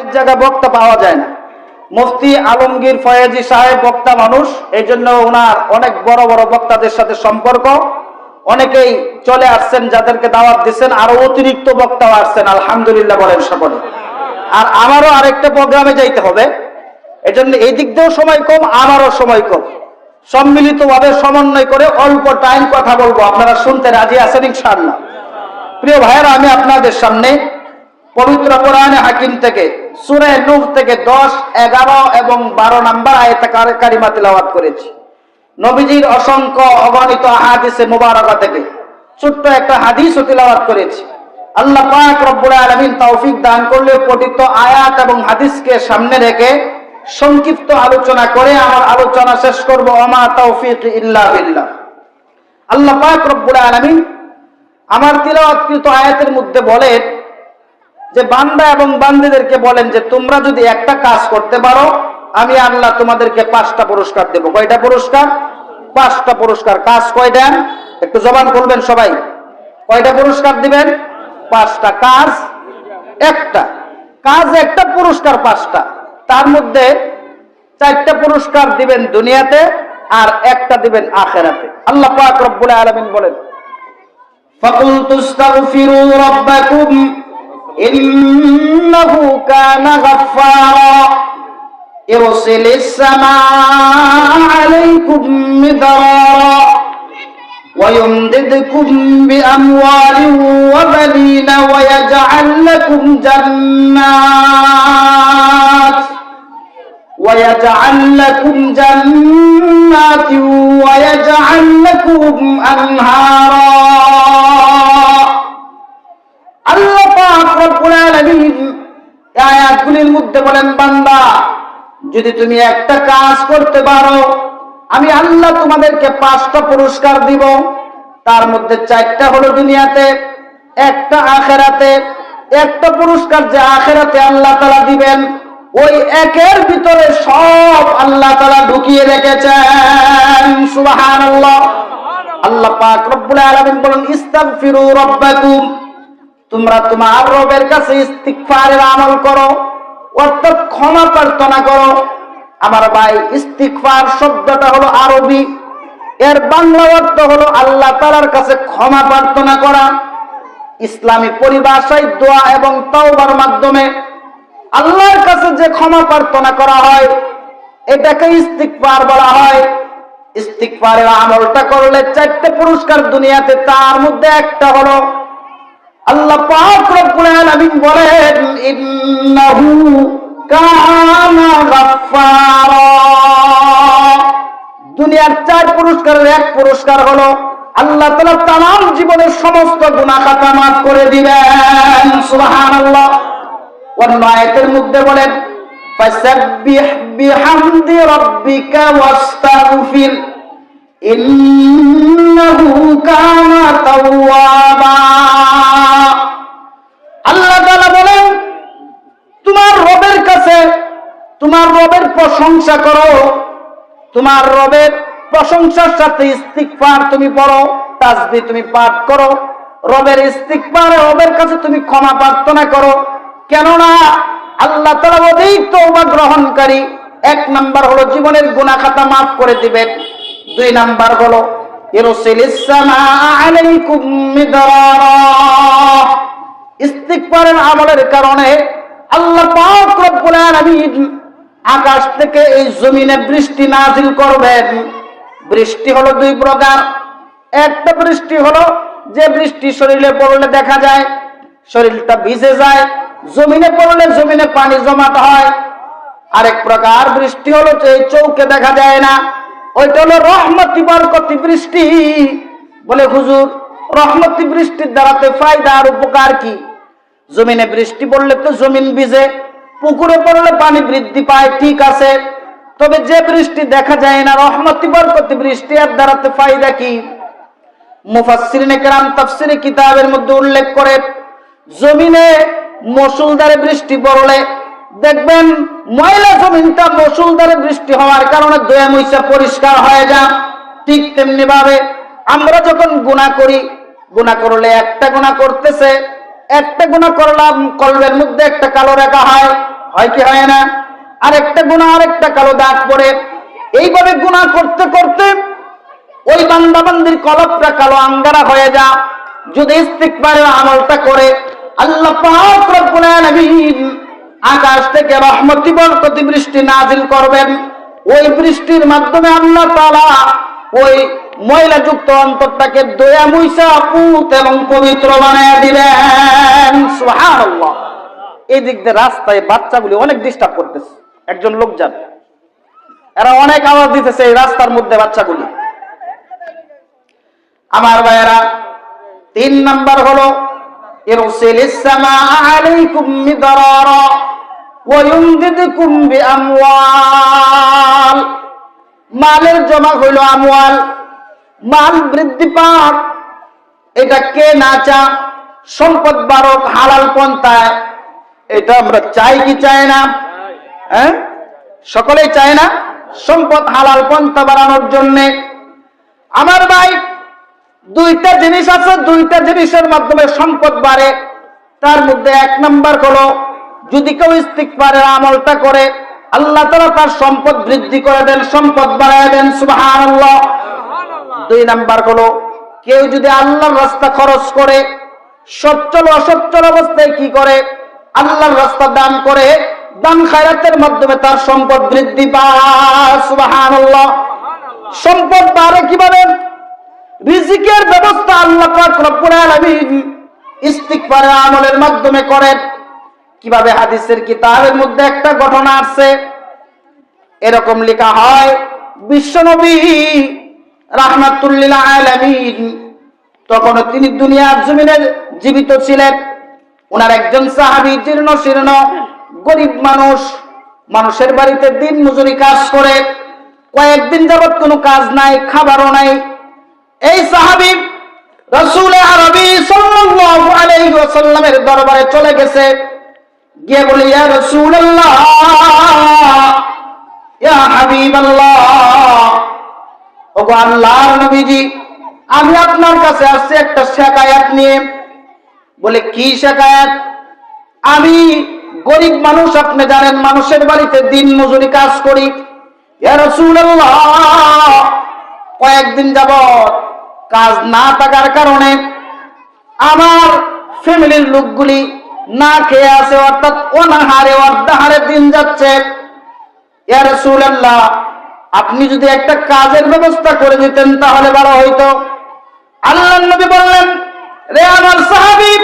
এক জায়গায় বক্তা পাওয়া যায় না। মুফতি আলমগীর ফয়েজি সাহেব বক্তা মানুষ, এই জন্য ওনার অনেক বড় বড় বক্তাদের সাথে সম্পর্ক। অনেকেই চলে আসছেন, যাদেরকে দাওয়াত দিচ্ছেন, আরও অতিরিক্ত বক্তাও আসছেন, আলহামদুলিল্লাহ বলেন সকলে। আর আমারও আরেকটা প্রোগ্রামে যাইতে হবে। এজন্য এই দিক দিয়েও সময় কম, আমারও সময় কম। সম্মিলিতভাবে সমন্বয় করে অল্প টাইম কথা বলব। আপনারা শুনতে রাজি আছেন ইনশাআল্লাহ। প্রিয় ভাইয়েরা, আমি আপনাদের সামনে পবিত্র কোরআনে হাকিম থেকে, সুরে নূহ থেকে দশ, এগারো এবং বারো নাম্বার আয়তা কারিমা তিলাওয়াত করেছি। নবীজির অসংখ্য অগণিত হাদিসে মুবারকা থেকে ছোট্ট একটা হাদিসও তিলাওয়াত করেছি। আল্লাহ পাক রব্বুল আলামিন তৌফিক দান করলে পঠিত আয়াত এবং হাদিসকে সামনে রেখে সংক্ষিপ্ত আলোচনা করে আমার আলোচনা শেষ করব অমা তৌফিক ইল্লা বিল্লাহ। আল্লাহ পাক রব্বুল আলামিন আমার তিলাওয়াতকৃত আয়াতের মধ্যে বলেন যে বান্দা এবং বান্দিদেরকে বলেন যে তোমরা যদি একটা কাজ করতে পারো, আমি আল্লাহ তোমাদেরকে পাঁচটা পুরস্কার দেব। কয়টা পুরস্কার? পাঁচটা পুরস্কার। কাজ কয়টা? একটু জবান করবেন সবাই। কয়টা পুরস্কার দিবেন? পাঁচটা। কাজ একটা। কাজ একটা, পুরস্কার পাঁচটা। তার মধ্যে চারটা পুরস্কার দিবেন দুনিয়াতে আর একটা দিবেন আখেরাতে। আল্লাহ পাক রব্বুল আলামিন বলেন, ফাকুল তুস্তাগফিরু إنه كان غفارا. يرسل السماء عليكم مدرارا. ويمددكم بأموال وبنين ويجعل لكم جنات. ويجعل لكم جنات ويجعل لكم أنهارا. আল্লাহ পাক আয়াতগুলির মধ্যে বলেন, বান্দা, যদি তুমি একটা কাজ করতে পারো, আমি আল্লাহ তোমাদেরকে পাঁচটা পুরস্কার দিব। তার মধ্যে চারটা হলো দুনিয়াতে, একটা আখেরাতে, একটা পুরস্কার যে আখেরাতে আল্লাহ তালা দিবেন, ওই একের ভিতরে সব আল্লাহ তালা ঢুকিয়ে রেখেছেন। সুবাহান আল্লাহ আল্লাহ পাক রব্বুল আলামিন বলেন, ইস্তাগফিরু রাব্বাকুম। তোমরা তোমার রবের কাছে ইস্তিগফারের আমল করো, অর্থাৎ ক্ষমা প্রার্থনা করো। আমার ভাই ইস্তিকফার শব্দটা হলো আরবি। এর বাংলা অর্থ হলো আল্লাহ তাআলার কাছে ক্ষমা প্রার্থনা করা। ইসলামী পরিভাষায় দোয়া এবং তাওবার মাধ্যমে আল্লাহর কাছে যে ক্ষমা প্রার্থনা করা হয়, এটাকে ইস্তিকফার বলা হয়। ইস্তিগফারের আমলটা করলে চারটে পুরস্কার দুনিয়াতে, তার মধ্যে একটা হলো আল্লাহ পাক বলেন কানা দুনিয়ার চার পুরস্কারের এক পুরস্কার হলো, আল্লাহ তাআলা তামাম জীবনের সমস্ত গুনাহ খাতা মাফ করে দিবেন। সুবহানাল্লাহ। অন্য আয়াতের মধ্যে বলেন বিহামদি রাব্বিকা ওয়াস্তাগফির। ইন্নাহু কানা তাওয়াবা আল্লাহ তাআলা বলেন তোমার রবের কাছে তোমার রবের প্রশংসা করো। তোমার রবের প্রশংসার সাথে ইস্তিগফার তুমি পড়ো তাসবিহ তুমি পাঠ করো। রবের ইস্তিগফার রবের কাছে তুমি ক্ষমা প্রার্থনা করো। কেননা আল্লাহ তাআলা অধিক তওবা গ্রহণকারী। এক নাম্বার হলো জীবনের গুনাহ খাতা মাফ করে দিবেন। দুই নাম্বার হলো ইস্তিগফারের আমলের কারণে আল্লাহ পাক রব্বুল আলামিন আকাশ থেকে এই জমিনে বৃষ্টি নাজিল করবেন। বৃষ্টি হলো দুই প্রকার। একটা বৃষ্টি হলো যে বৃষ্টি শরীরে পড়লে দেখা যায়, শরীরটা ভিজে যায়, জমিনে পড়লে জমিনে পানি জমাট হয়। আরেক প্রকার বৃষ্টি হলো যে চৌকে দেখা যায় না, ওইটা হলো রহমতি বরকতি বৃষ্টি। বলে হুজুর, রহমতি বৃষ্টির দ্বারাতে ফায়দা আর উপকার কি? জমিনে বৃষ্টি পড়লে তো জমিন ভিজে পুকুরে পড়লে পানি বৃদ্ধি পায়, ঠিক আছে। তবে যে বৃষ্টি দেখা যায় না, রহমতি, বরকতি বৃষ্টি, এর দ্বারাতে ফায়দা কি? মুফাসসিরিনে কেরাম তাফসিরে কিতাবের মধ্যে উল্লেখ করে, জমিনে মসুলদারে বৃষ্টি পড়লে দেখবেন ময়লা জমিনটা মসুলদারে বৃষ্টি হওয়ার কারণে দয়া মইসা পরিষ্কার হয়ে যা ঠিক তেমনি ভাবে আমরা যখন গুণা করি গুণা করলে একটা গুণা করতেছে একটা গুণা করলাম, কলবের মধ্যে একটা কালো রেখা হয় হয় কি হয় না? আরেকটা গুণা আর একটা কালো দাগ পড়ে। এইভাবে গুণা করতে করতে ওই বান্দা বান্দির কলপটা কালো আঙ্গারা হয়ে যা। যদি ইস্তিকবারের আমলটা করে, আল্লাহ আকাশ থেকে রহমতি বরকতি বৃষ্টি নাজিল করবেন। ওই বৃষ্টির মাধ্যমে আল্লাহ তালা ওই ময়লা যুক্ত অন্তরটাকে দয়া মুইসা পুত এবং পবিত্র বানায় দিলেন। সুবহানাল্লাহ। এই দিক দিয়ে রাস্তায় বাচ্চাগুলি অনেক ডিস্টার্ব করতেছে। একজন লোক যান। এরা অনেক আওয়াজ দিতেছে এই রাস্তার মধ্যে বাচ্চাগুলি। আমার ভাইয়েরা, তিন নাম্বার হলো মালের জমা হইল আমওয়াল। মাল বৃদ্ধি পাক। এটা কে না চা? সম্পদ বারক হালাল পন্থায়। এটা আমরা চাই কি চাই না? হ্যাঁ? সকলেই চায় না? সম্পদ হালাল পন্থা বাড়ানোর জন্যে। আমার ভাই, দুইটা জিনিস আছে, দুইটা জিনিসের মাধ্যমে সম্পদ বাড়ে। তার মধ্যে এক নাম্বার হলো, যদি কেউ ইস্তিকবারের আমলটা করে, আল্লাহ তারা তার সম্পদ বৃদ্ধি করে দেন, সম্পদ বাড়ায় দেন, সুবহানাল্লাহ। দুই নাম্বার হলো, কেউ যদি আল্লাহর রাস্তা খরচ করে, সচ্ছল অসচ্ছল অবস্থায় কি করে? আল্লাহর রাস্তা দান করে, দান খায়রাতের মাধ্যমে তার সম্পদ বৃদ্ধি পায়। সুবহানাল্লাহ। সম্পদ বাড়ে কীভাবে? রিজিকের ব্যবস্থা আল্লাহ পাক রব্বুল আলামিন ইস্তিগফারের আমলের মাধ্যমে করেন। কীভাবে হাদিসের কিতাবের মধ্যে একটা ঘটনা আসছে এরকম লেখা হয় বিশ্বনবী রাহমাতুল্লিল আলামিন। তখন তিনি দুনিয়ার জমিনে জীবিত ছিলেন। ওনার একজন সাহাবী জীর্ণ শীর্ণ, গরিব মানুষ, মানুষের বাড়িতে দিন মজুরি কাজ করে, কয়েকদিন যাবত কোনো কাজ নাই, খাবারও নাই। এই সাহাবী রসুল আরবি সাল্লাল্লাহু আলাইহি ওয়াসাল্লামের দরবারে চলে গেছে। গিয়ে বলে, ইয়া রাসূলুল্লাহ, ইয়া হাবিবাল্লাহ ওগো আল্লাহর নবীজি, আমি আপনার কাছে আসছি একটা শেকায়াত নিয়ে। বলে, কি শেকায়াত আমি গরিব মানুষ, আপনি জানেন, মানুষের বাড়িতে দিন মজুরি কাজ করি। কয়েকদিন যাব কাজ না থাকার কারণে আমার ফ্যামিলির লোকগুলি না খেয়ে আছে, অর্থাৎ অনাহারে, অর্ধাহারে দিন যাচ্ছে। ইয়া রাসূলুল্লাহ আপনি যদি একটা কাজের ব্যবস্থা করে দিতেন, তাহলে ভালো হইতো। আল্লাহ নবী বললেন, রে আমার সাহাবী,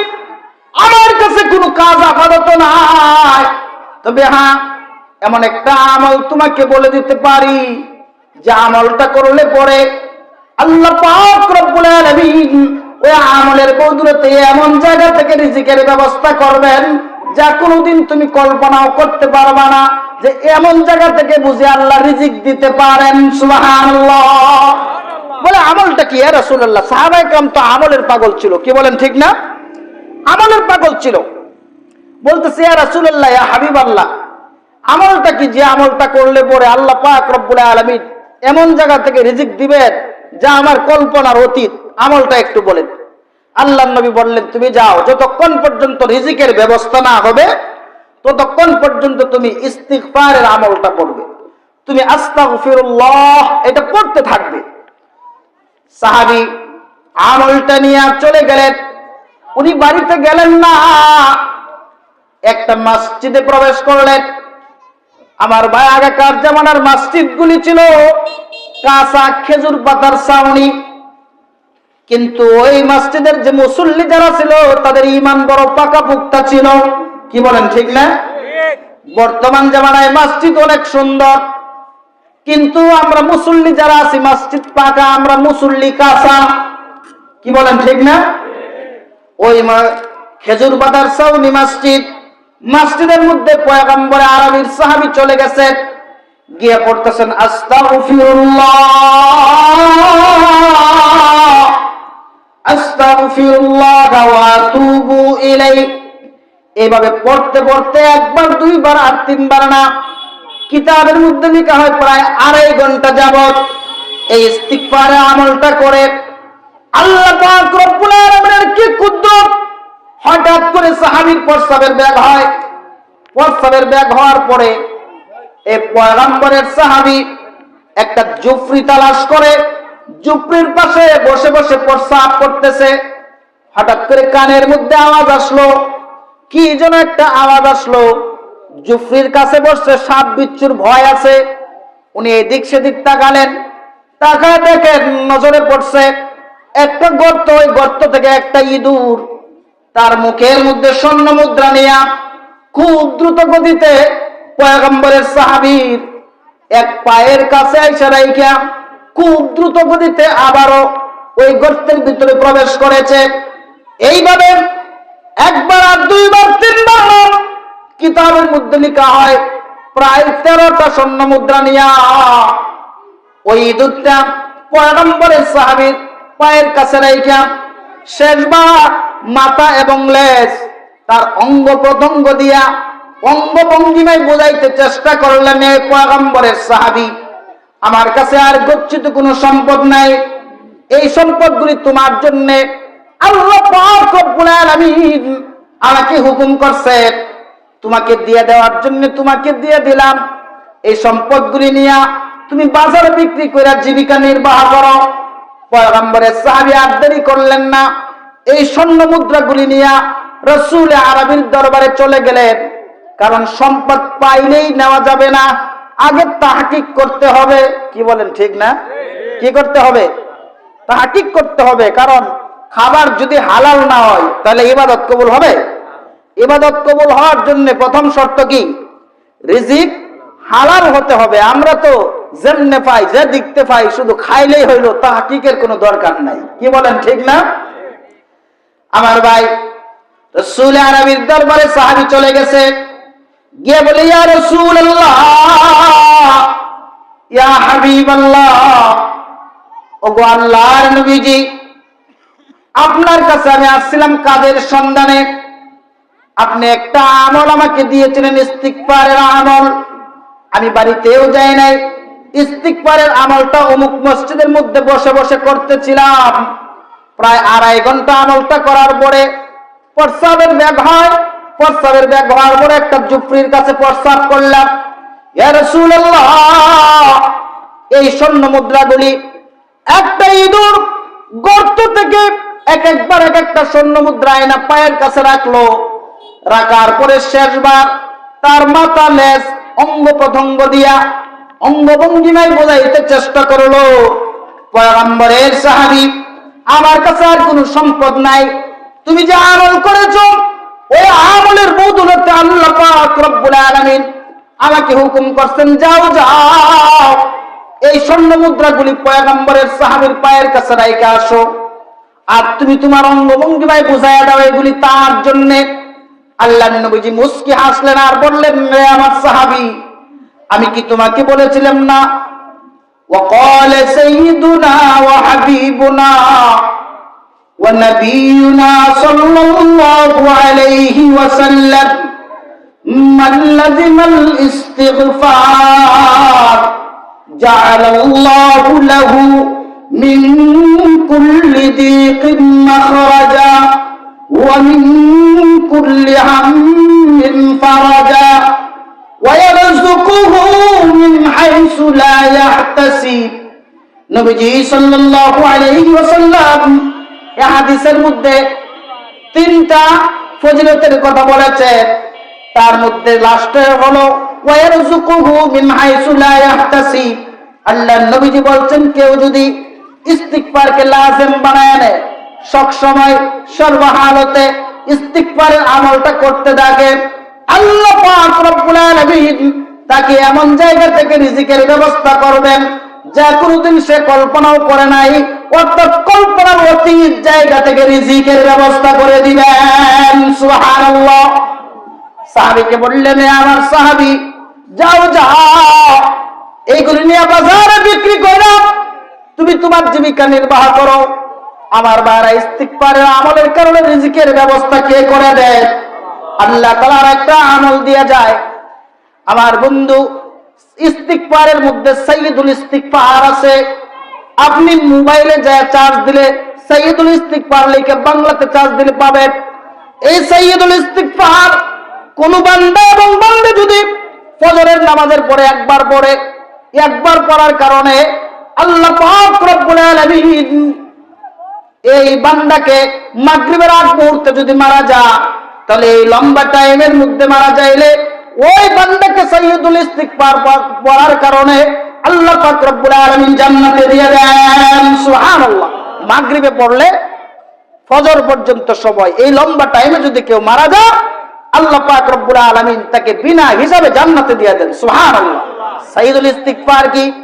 আমার কাছে কোনো কাজ আপাতত নাই। তবে হ্যাঁ এমন একটা আমল তোমাকে বলে দিতে পারি, যে আমলটা করলে পরে আল্লাহ পাক রব্বুল আলামিন ওই আমলের বদলতে এমন জায়গা থেকে রিজিকের ব্যবস্থা করবেন, যা কোনোদিন তুমি কল্পনাও করতে পারবা না। যে এমন জায়গা থেকে বুঝে আল্লাহ রিজিক দিতে পারেন বলে, আমলটা কি? রসুল্লাহ সাহাবাই কাম তো আমলের পাগল ছিল। কি বলেন ঠিক না? আমলের পাগল ছিল। বলতেছে রসুল্লাহ হাবিব আল্লাহ আমলটা কি? যে আমলটা করলে পরে আল্লাহ পাক রব্বুল আলমিন এমন জায়গা থেকে রিজিক দিবেন, যা আমার কল্পনার অতীত। আমলটা একটু বলেন। আল্লাহ নবী বললেন, তুমি যাও, যতক্ষণ পর্যন্ত রিজিকের ব্যবস্থা না হবে ততক্ষণ পর্যন্ত তুমি ইস্তিগফারের আমলটা করবে। তুমি আস্তাগফিরুল্লাহ এটা পড়তে থাকবে। সাহাবী আমলটা নিয়ে চলে গেলেন। উনি বাড়িতে গেলেন না। একটা মসজিদে প্রবেশ করলেন। আমার ভাই আগেকার জামানার মসজিদগুলি ছিল কাঁচা খেজুর পাতার ছাউনি। কিন্তু ওই মসজিদের যে মুসল্লি যারা ছিল, তাদের ইমান বড় পাকা পুক্তা ছিল। কি বলেন, ঠিক না? বর্তমান জামানায় মসজিদ অনেক সুন্দর, কিন্তু আমরা মুসল্লি যারা আছি, মসজিদ পাকা, আমরা মুসল্লি কাঁচা। কি বলেন, ঠিক না? ওই খেজুর পাতার ছাউনি মসজিদ, মসজিদের মধ্যে পয়গম্বরে আরবির সাহাবী চলে গেছে, গিয়ে পড়তেছেন, আস্তাগফিরুল্লাহ। আস্তাগফিরুল্লাহ ওয়া আতুবু ইলাইহি। এইভাবে পড়তে পড়তে একবার, দুইবার আর তিনবার না, কিতাবের মধ্যে লেখা হয় প্রায় আড়াই ঘণ্টা যাবত এই ইস্তিগফারের আমলটা করে আল্লাহ পাক রব্বুল আলামিনের কি কুদরত হঠাৎ করে সাহাবীর প্রস্তাবের ব্যাগ হয়। প্রস্রাবের ব্যাগ হওয়ার পরে এই পয়গাম্বরের সাহাবী একটা জুফরি তালাশ করে, জুফরির পাশে বসে বসে প্রস্রাব করতেছে। হঠাৎ করে কানের মধ্যে আওয়াজ আসলো কি যেন একটা আওয়াজ আসলো। জুফরির কাছে বসছে, সাপ বিচ্ছুর ভয় আছে। উনি এদিক সেদিক তাকালেন। তাকায় দেখেন নজরে পড়ছে একটা গর্ত, ওই গর্ত থেকে একটা ইঁদুর। তার মুখের মধ্যে স্বর্ণ মুদ্রা নিয়া খুব দ্রুত গতিতে পয়গম্বরের সাহাবীর এক পায়ের কাছে আইসা রাইখা খুব দ্রুত গতিতে আবারও ওই গর্তের ভিতরে প্রবেশ করেছে। এইভাবে একবার আর দুইবার, তিনবার কিতাবের মধ্যে লেখা হয়, প্রায় তেরোটা স্বর্ণ মুদ্রা নিয়া। ওই ইঁদুরটা পয়গম্বরের সাহাবীর পায়ের কাছে রাইখা, শেষবার মাথা এবং লেজ তার অঙ্গ প্রত্যঙ্গ দিয়া অঙ্গ ভঙ্গিমায় বোঝাইতে চেষ্টা করলেন এই পয়গম্বরের সাহাবি। আমার কাছে আর গচ্ছিত কোনো সম্পদ নাই। এই সম্পদগুলি তোমার জন্য আমাকে হুকুম করছে, তোমাকে দিয়ে দেওয়ার জন্য তোমাকে দিয়ে দিলাম। এই সম্পদগুলি নিয়ে তুমি বাজারে বিক্রি করে জীবিকা নির্বাহ করো। পয়গম্বরের সাহাবী আর দেরি করলেন না। এই স্বর্ণ মুদ্রাগুলি নিয়ে রসুল আরবির দরবারে চলে গেলেন। কারণ সম্পদ পাইলেই নেওয়া যাবে না। আগে তাহাকিক করতে হবে। কি বলেন ঠিক না? কি করতে হবে? তাহাকিক করতে হবে। কারণ খাবার যদি হালাল না হয়, তাহলে ইবাদত কবুল হবে? ইবাদত কবুল হওয়ার জন্য প্রথম শর্ত কি? রিজিক হালাল হতে হবে। আমরা তো যেমনে পাই, যে দেখতে পাই, শুধু খাইলেই হইল, তাহাকিকের কোনো দরকার নাই। কি বলেন ঠিক না? আমার ভাই, রসুল আরবির দরবারে সাহাবি চলে গেছে। গিয়ে বলে, ইয়া রসুল ইয়া হাবিব আল্লাহ ওগো আল্লাহর নবীজি আপনার কাছে আমি আসছিলাম কাদের সন্ধানে? আপনি একটা আমল আমাকে দিয়েছিলেন ইস্তিকপারের আমল। আমি বাড়িতেও যাই নাই। ইস্তিকবারের আমলটা অমুক মসজিদের মধ্যে বসে বসে করতেছিলাম। প্রায় আড়াই ঘণ্টা আমলটা করার পরে প্রস্রাবের ব্যাগ হয়, প্রস্রাবের ব্যাগ হওয়ার পরে একটা জুফরির কাছে প্রস্রাব করলাম। এই স্বর্ণ মুদ্রাগুলি একটা ইঁদুর গর্ত থেকে এক একবার এক একটা স্বর্ণ মুদ্রা আয়না পায়ের কাছে রাখল। রাখার পরে শেষবার তার মাথা লেজ অঙ্গ প্রত্যঙ্গ দিয়া অঙ্গভঙ্গিমায় বোঝাইতে চেষ্টা করল। পয়গম্বরের সাহাবি, আমার কাছে আর কোনো সম্পদ নাই। তুমি যে আমল করেছ, ওই আমলের বদৌলতে আল্লাহ পাক রব্বুল আলামিন আমাকে হুকুম করছেন, যাও যাও। এই স্বর্ণ মুদ্রাগুলি পয়গম্বরের সাহাবীর পায়ের কাছে রাইখা আসো। আর তুমি তোমার অঙ্গভঙ্গিমায় বুঝাইয়া দাও এগুলি তার জন্যে আল্লাহ নবীজি মুস্কি হাসলেন আর বললেন রে আমার সাহাবী আমি কি তোমাকে বলেছিলাম না وقال سيدنا وحبيبنا ونبينا صلى الله عليه وسلم من لزم الاستغفار جعل الله له من كل ضيق مخرجا ومن كل هم فرجا ويرزقه من حيث لا يحتسب নবীজি সাল্লাল্লাহু আলাইহি ওয়াসাল্লাম এই হাদিসের মধ্যে তিনটা ফজিলতের কথা বলেছে তার মধ্যে লাস্টে হলো ওয়ারজুকুহু মিন হাইসু লা ইয়াহতাসিব আল্লাহ নবীজি বলছেন কেউ যদি ইস্তিগফারকে লাজেম বানায় নেয়। সব সময় সর্বহালতে ইস্তিগফারের আমলটা করতে থাকে। আল্লাহ পাক রব্বুল আলামিন তাকে এমন জায়গা থেকে রিজিকের ব্যবস্থা করবেন যা কোনোদিন সে কল্পনাও করে নাই, অর্থাৎ কল্পনার অতীত জায়গা থেকে রিজিকের ব্যবস্থা করে দিবেন। সুবহানাল্লাহ। সাহাবিকে বললেন আমার সাহাবি, যাও যাও এইগুলি নিয়ে বাজারে বিক্রি করো তুমি তোমার জীবিকা নির্বাহ করো। আমার বারা ইস্তিকবারের আমলের কারণে রিজিকের ব্যবস্থা কে করে দেয়? আল্লাহ তালার একটা আমল দিয়ে যায়। আমার বন্ধু ইস্তিকবারের মধ্যে সৈয়দুল ইস্তিকবার আছে। আপনি মোবাইলে যায় চার্জ দিলে সৈয়দুল ইস্তিকবার লিখে বাংলাতে চার্জ দিলে পাবেন। এই সৈয়দুল ইস্তিকবার কোন বান্দা এবং বান্দে যদি ফজরের নামাজের পরে একবার পড়ে, একবার পড়ার কারণে আল্লাহ পাক এই বান্দাকে মাগরিবের আগ মুহূর্তে যদি মারা যা তাহলে এই লম্বা টাইমের মধ্যে মারা যাইলে ওই বান্দাকে সৈয়দুল ইস্তিগফার পড়- পড়ার কারণে আল্লাহ পাক রব্বুল আলামিন জান্নাতে দিয়ে দেন। সুবহানাল্লাহ। মাগরিবে পড়লে ফজর পর্যন্ত সময়। এই লম্বা টাইমে যদি কেউ মারা যায়, আল্লাহ পাক রব্বুল আলামিন তাকে বিনা হিসাবে জান্নাতে দিয়ে দেন। সুবহানাল্লাহ। সাইয়দুল ইস্তিগফার কি?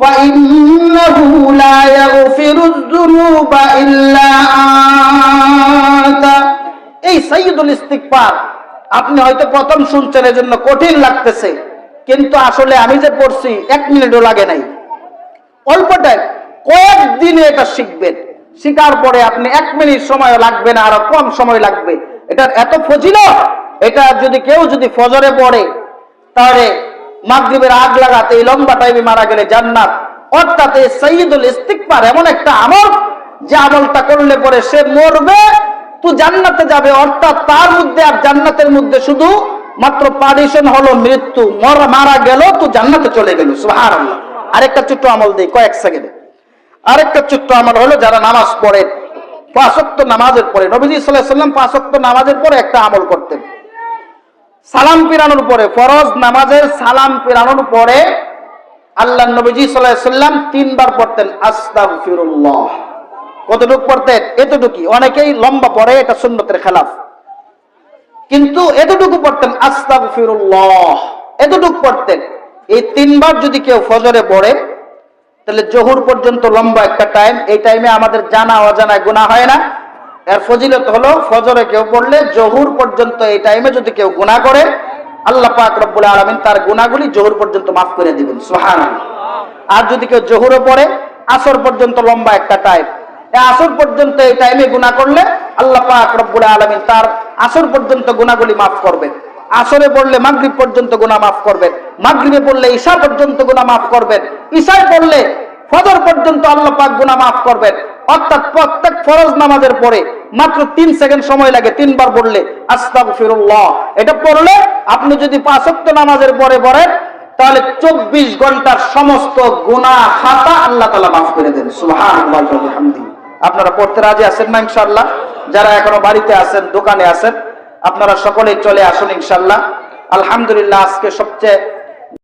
فإنه لا يغفر الذنوب إلا أنت এই সাইয়দুল ইস্তিগফার আপনি হয়তো প্রথম শুনছেন এজন্য কঠিন লাগতেছে কিন্তু আসলে আমি যে পড়ছি এক মিনিটও লাগে নাই অল্প টাইম কয়েকদিনে এটা শিখবেন শিখার পরে আপনি এক মিনিট সময় লাগবে না আরো কম সময় লাগবে এটার এত ফজিল এটা যদি কেউ যদি ফজরে পড়ে তাহলে মাগরিবের আগ লাগাতে এই লম্বা টাইমে মারা গেলে জান্নাত। অর্থাৎ এই সৈয়দুল ইস্তিকবার এমন একটা আমল, যে আমলটা করলে পরে সে মরবে, তো জান্নাতে যাবে। অর্থাৎ তার মধ্যে আর জান্নাতের মধ্যে শুধু মাত্র পার্টিশন হলো মৃত্যু। মর- মারা গেল, তো জান্নাতে চলে গেল। সুবহানাল্লাহ। আরেকটা ছোট্ট আমল দেই, কয়েক সেকেন্ডে। আরেকটা ছোট্ট আমল হলো যারা নামাজ পড়ে পাঁচক্ত নামাজের পরে। নবীজি সাল্লাহ সাল্লাম পাঁচক্ত নামাজের পরে একটা আমল করতেন। সালাম পিরানোর পরে, ফরজ নামাজের সালাম পিরানোর পরে আল্লাহ নবীজি সাল্লাম তিনবার পড়তেন, আস্তাগফিরুল্লাহ। কতটুক পড়তেন? এতটুকুই। অনেকেই লম্বা পড়ে, এটা সুন্নতের খেলাফ। কিন্তু এতটুকু পড়তেন, আস্তাগফিরুল্লাহ। এতটুকু পড়তেন। এই তিনবার যদি কেউ ফজরে পড়ে, তাহলে জহুর পর্যন্ত লম্বা একটা টাইম এই টাইমে আমাদের জানা অজানা গুণা হয় না। এর ফজিলত হলো ফজরে কেউ পড়লে জহুর পর্যন্ত এই টাইমে যদি কেউ গুণা করে, আল্লাহ পাক রব্বুল আলামিন তার গুণাগুলি জহুর পর্যন্ত মাফ করে দিবেন, সুবহানাল্লাহ। আর যদি কেউ জহুরে পড়ে, আসর পর্যন্ত লম্বা একটা টাইম আসর পর্যন্ত এই টাইমে গুণা করলে আল্লাহ পাক রব্বুল আলামিন তার আসর পর্যন্ত গুণাগুলি মাফ করবেন আসরে পড়লে মাগরিব পর্যন্ত গুণা মাফ করবেন মাগরিবে পড়লে ঈশা পর্যন্ত গুণা মাফ করবেন ঈশায় পড়লে ফজর পর্যন্ত আল্লাহ পাক গুনাহ মাফ করবেন অর্থাৎ প্রত্যেক ফরজ নামাজের পরে মাত্র তিন সেকেন্ড সময় লাগে তিনবার পড়লে, আস্তাগফিরুল্লাহ। এটা পড়লে আপনি যদি পাঁচ নামাজের পরে পড়েন, তাহলে চব্বিশ ঘণ্টার সমস্ত গুনাহ, খাতা আল্লাহ তালা মাফ করে দেন। আপনারা পড়তে রাজি আছেন না ইনশাল্লাহ যারা এখনও বাড়িতে আছেন, দোকানে আছেন, আপনারা সকলেই চলে আসুন ইনশাল্লাহ আলহামদুলিল্লাহ, আজকে সবচেয়ে